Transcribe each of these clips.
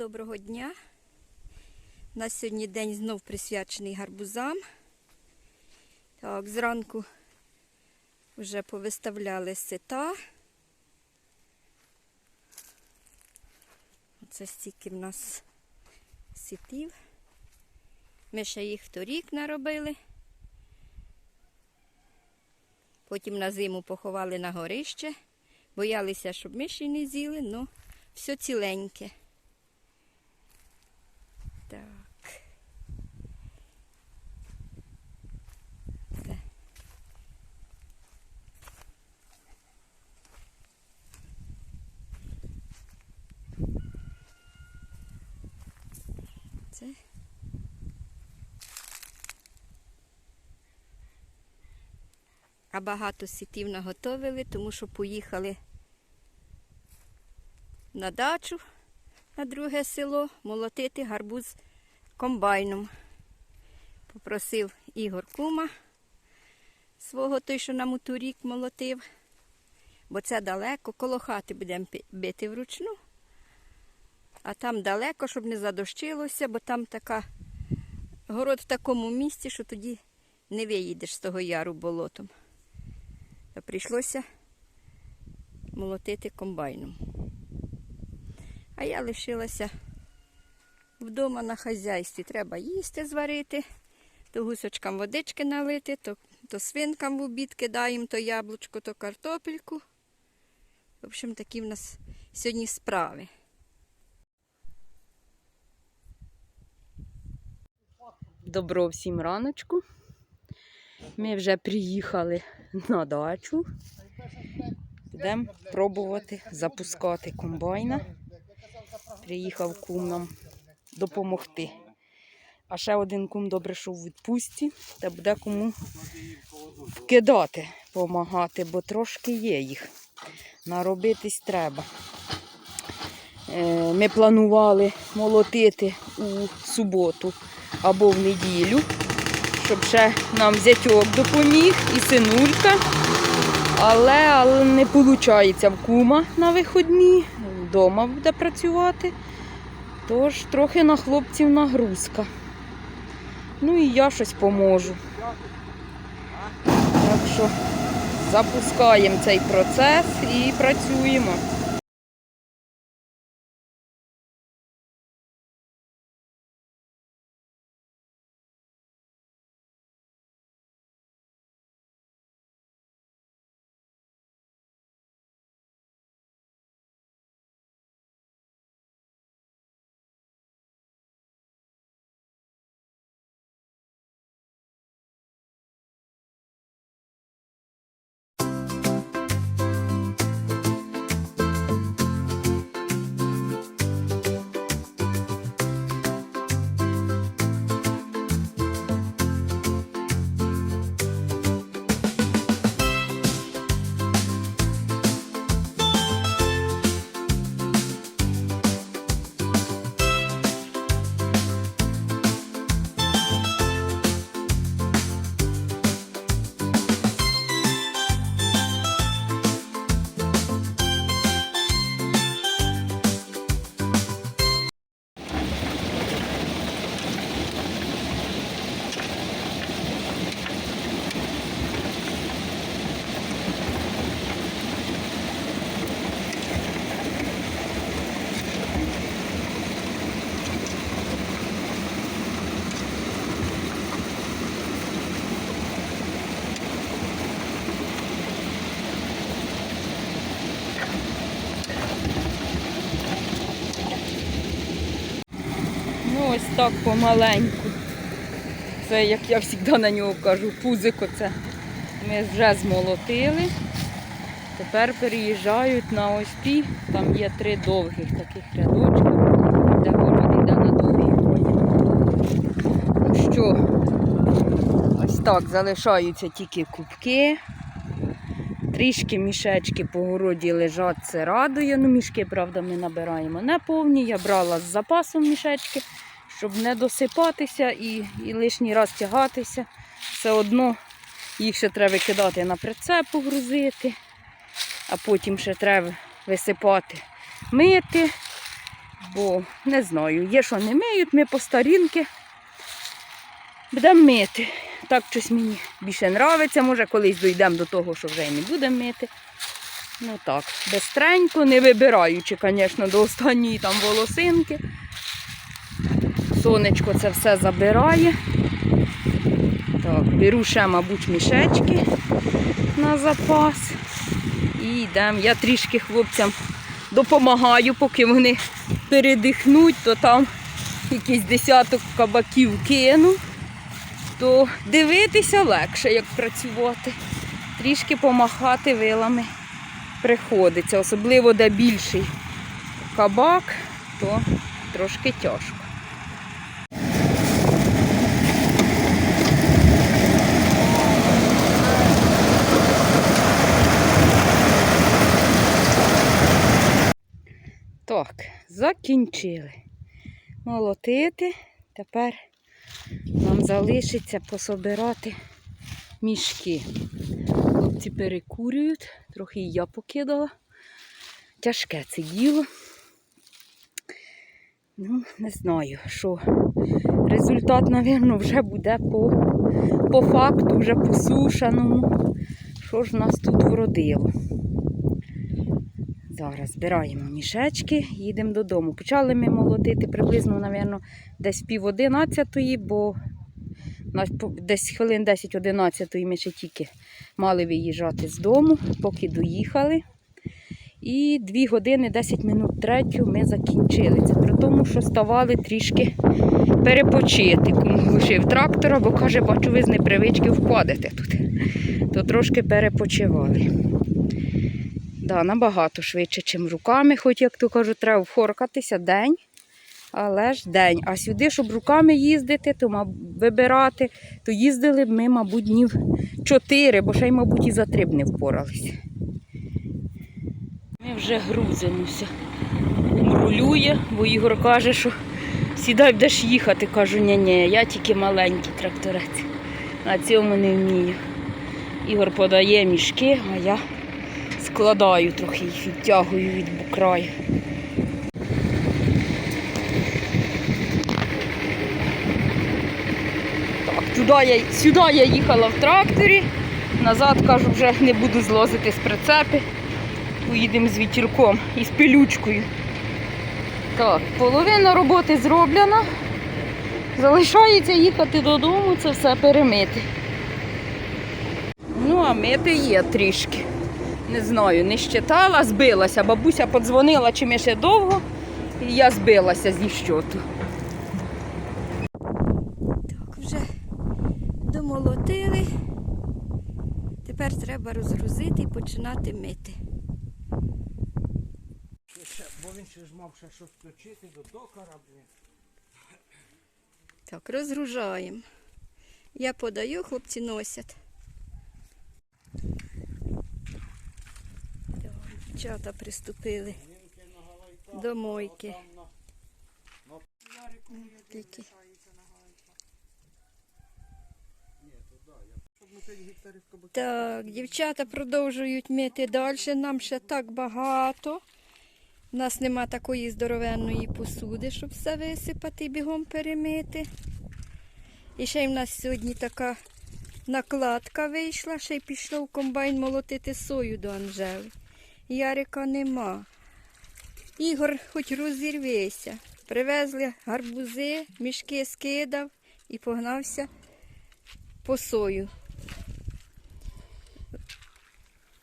доброго дня. У нас сьогодні день знов присвячений гарбузам. Так, зранку вже повиставляли сита. Оце стільки в нас ситів. Ми ще їх торік наробили. Потім на зиму поховали на горище. Боялися, щоб миші не з'їли, але все ціленьке. Так. Це. Це. А багато сітів наготовили, тому що поїхали на дачу на друге село молотити гарбуз комбайном. Попросив Ігор кума свого той, що на моторік молотив, бо це далеко, коло хати будемо бити вручну. А там далеко, щоб не задощилося, бо там така город в такому місці, що тоді не виїдеш з того яру болотом. Та прийшлося молотити комбайном. А я лишилася вдома на хазяйстві. Треба їсти зварити, то гусочкам водички налити, то, то свинкам в обід кидаємо, то яблучко, то картопельку. В общем, такі в нас сьогодні справи. Добро всім раночку. Ми вже приїхали на дачу. Будемо пробувати запускати комбайна. Приїхав кум нам допомогти. А ще один кум добре, що в відпустці, та буде кому вкидати, допомагати, бо трошки є їх. Наробитись треба. Е, Ми планували молотити у суботу або в неділю, щоб ще нам зятьок допоміг і синулька. Але, але не виходить в кума на виходні, вдома буде працювати. Тож трохи на хлопців нагрузка. Ну і я щось поможу. Так що запускаємо цей процес і працюємо. Ось так помаленьку. Це, як я завжди на нього кажу, пузико це ми вже змолотили. Тепер переїжджають на ось ті, там є три довгих таких рядочки, де город йде на довгий. Ну що, ось так залишаються тільки кубки. Трішки мішечки по городі лежать, це радує. Ну, мішки, правда, ми набираємо не повні. Я брала з запасом мішечки, щоб не досипатися і, і лишній раз тягатися. Все одно їх ще треба кидати на прицеп, погрузити, а потім ще треба висипати, мити. Бо не знаю, є що не миють, ми по старінки будемо мити. Так щось мені більше подобається. Може, колись дійдемо до того, що вже і не будемо мити. Ну так, безстренько, не вибираючи, звісно, до останньої там волосинки. Сонечко це все забирає. Так, беру ще, мабуть, мішечки на запас. І йдемо. Я трішки хлопцям допомагаю, поки вони передихнуть, то там якийсь десяток кабаків кину, то дивитися легше, як працювати. Трішки помахати вилами приходиться, особливо де більший кабак, то трошки тяжко. Так, закінчили молотити. Тепер нам залишиться пособирати мішки. Хлопці перекурюють, трохи я покидала. Тяжке це діло. Ну, не знаю, що результат, мабуть, вже буде по, по факту, вже посушеному. Що ж нас тут вродило? Зараз збираємо мішечки, їдемо додому. Почали ми молотити приблизно, мабуть, десь пів одинадцятої, бо десь хвилин 10-11 ми ще тільки мали виїжджати з дому, поки доїхали. І 2 години 10 минут третю ми закінчили. Це при тому, що ставали трішки перепочити. Кому глушив трактора, бо каже, бачу, ви з непривички впадете тут. То трошки перепочивали. Да, набагато швидше, ніж руками, хоч, як то кажуть, треба вхоркатися день, але ж день. А сюди, щоб руками їздити, то вибирати, то їздили б ми, мабуть, днів чотири, бо ще й, мабуть, і за три б не впоралися. Ми вже грузимося. Рулює, бо Ігор каже, що сідай будеш їхати. Кажу, ні ні я тільки маленький тракторець. На цьому не вмію. Ігор подає мішки, а я складаю трохи їх, відтягую від букраю. Так, туди я, сюди я їхала в тракторі, назад кажу, вже не буду злозити з прицепи. Поїдемо з вітірком і з пилючкою. Так, половина роботи зроблена. Залишається їхати додому, це все перемити. Ну, а мити є трішки. Не знаю, не щитала, збилася. Бабуся подзвонила, чи ми ще довго, і я збилася зі щоту. Так, вже домолотили. Тепер треба розгрузити і починати мити. Бо він ще ж мав ще щось включити до токара, блін. Так, розгружаємо. Я подаю, хлопці носять. Так, Дівчата приступили до мойки. Тільки Так, дівчата продовжують мити далі. Нам ще так багато. У нас нема такої здоровенної посуди, щоб все висипати і бігом перемити. І ще й в нас сьогодні така накладка вийшла, ще й пішов комбайн молотити сою до Анжели. Ярика нема. Ігор хоч розірвися. Привезли гарбузи, мішки скидав і погнався по сою.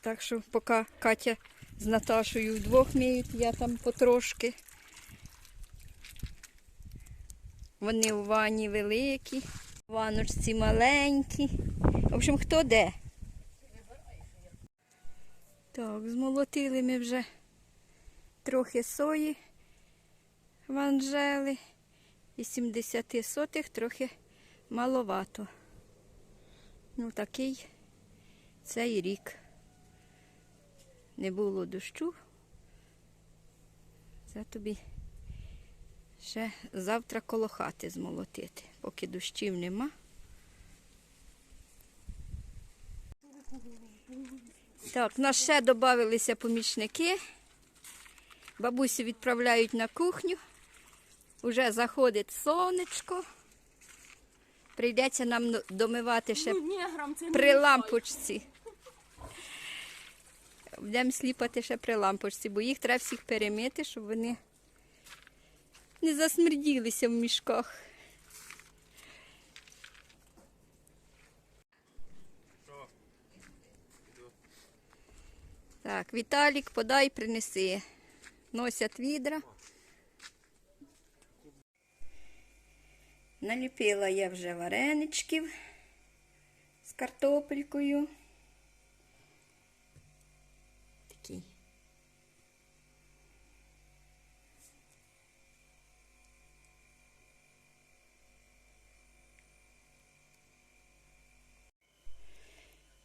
Так що поки Катя з Наташою вдвох міють, я там потрошки. Вони у ванні великі, в ванночці маленькі. В общем, хто де? Так, змолотили ми вже трохи сої в Анжели. 80 сотих трохи маловато. Ну, такий цей рік. Не було дощу. Це тобі ще завтра коло хати змолотити, поки дощів нема. Так, в нас ще додавалися помічники. Бабусю відправляють на кухню. Уже заходить сонечко. Прийдеться нам домивати ще неграм при лампочці. Будемо сліпати ще при лампочці, бо їх треба всіх перемити, щоб вони не засмерділися в мішках. Так, Віталік, подай, принеси. Носять відра. Наліпила я вже вареничків з картопелькою.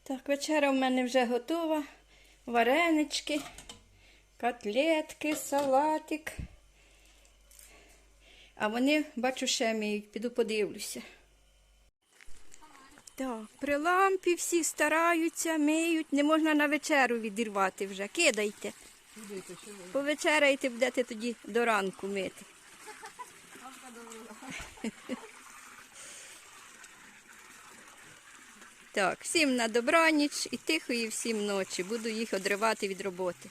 Так, вечеря в мене вже готова. Варенички, котлетки, салатик. А вони, бачу, ще миють, піду подивлюся. Так, при лампі всі стараються, миють, не можна на вечеру відірвати вже. Кидайте. Повечеряйте, будете тоді до ранку мити. Так, всім на добраніч і тихої всім ночі. Буду їх одривати від роботи.